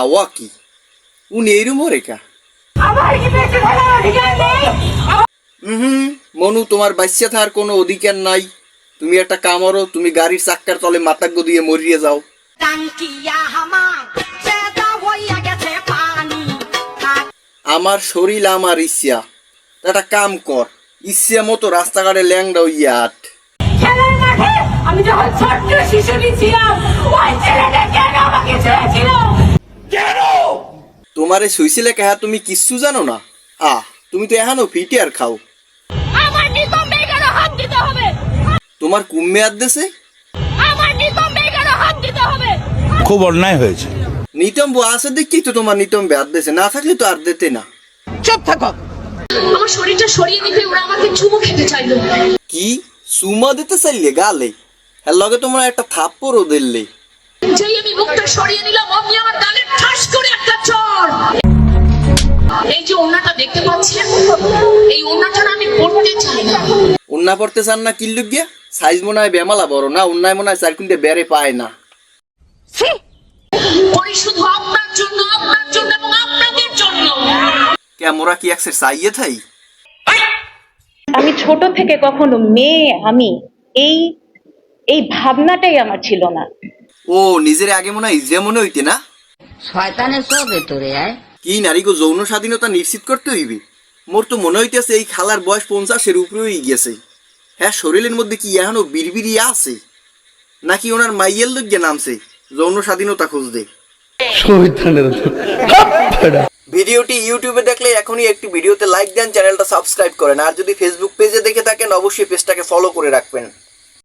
আওয়া কি। উনি রেখা থাকার অধিকার নেই? হুম মনু তোমার বাচ্চা থাকার কোনো অধিকার নাই। তুমি একটা কামড়ো তুমি গাড়ির চাক্কার তলে মাথাগ্য দিয়ে মরিয়ে যাও। আমার শরীর আমার ইচ্ছা। একটা কাম কর। ইচ্ছা মতো রাস্তাঘাটে ল্যাংডা হইয়া আট। আমি যখন ছোট্ট শিশুটি ছিলাম ওই ছেলেটা কেন আমাকে ছেড়েছিল? তোমারে শুইছিলে কেহা তুমি কিচ্ছু জানো না? আহ তুমি তো এহানো ফিটে আর খাও। আমার নিতম্বে কেন হাত দিতে হবে। তোমার কুম্মে আর দেশে আমার নিতম্বে কেন হাত দিতে হবে। খুব অন্যায় হয়েছে। নিতম্ব আছে দেখি তো তোমার নিতম্বে আর দেশে না থাকলে তো আর দিতে না। আমার শরীরটা সরিয়ে নিতে ওরা আমাকে চুমু খেতে চাইলো। কি? সুমা দিতে চাইলে গালে? এর লগে তোমার একটা থাপ্পড়ও দিল্লে যেই আমি মুখটা সরিয়ে নিলাম অমনি আমার গালে দেখতে পাচ্ছেন? এই ওনাটা আমি পড়তে চাই না। উন্না পড়তে চান না কিল্লুক গিয়া সাইজ মনে হয় বেমালা বড় না? উন্নায় মনে হয় চার কুইন্টে বেড়ে পায় না। শুধু আপনার জন্য আপনার জন্য এবং আপনাদের জন্য। কে মোরা কি একসের চাইয়ে থাই? আমি ছোট থেকে কখনো মেয়ে আমি এই এই ভাবনাটাই আমার ছিল না। ও নিজের আগে মনে হয় ইজে মনে হইতে না? শয়তানের সব ভেতরে আয়। কি নারীকে যৌন স্বাধীনতা নিশ্চিত করতে হইবে? মোর তো মনে হইতেছে এই খালার বয়স পঞ্চাশের উপরেই গেছে হ্যাঁ শরীরের মধ্যে কি এখনও বিড়বিড়ি আছে? নাকি ওনার মাইয়ের লোক নামছে যৌন স্বাধীনতা খুঁজতে? ভিডিওটি ইউটিউবে দেখলে এখনই একটি ভিডিওতে লাইক দেন চ্যানেলটা সাবস্ক্রাইব করেন। আর যদি ফেসবুক পেজে দেখে থাকেন অবশ্যই পেজটাকে ফলো করে রাখবেন।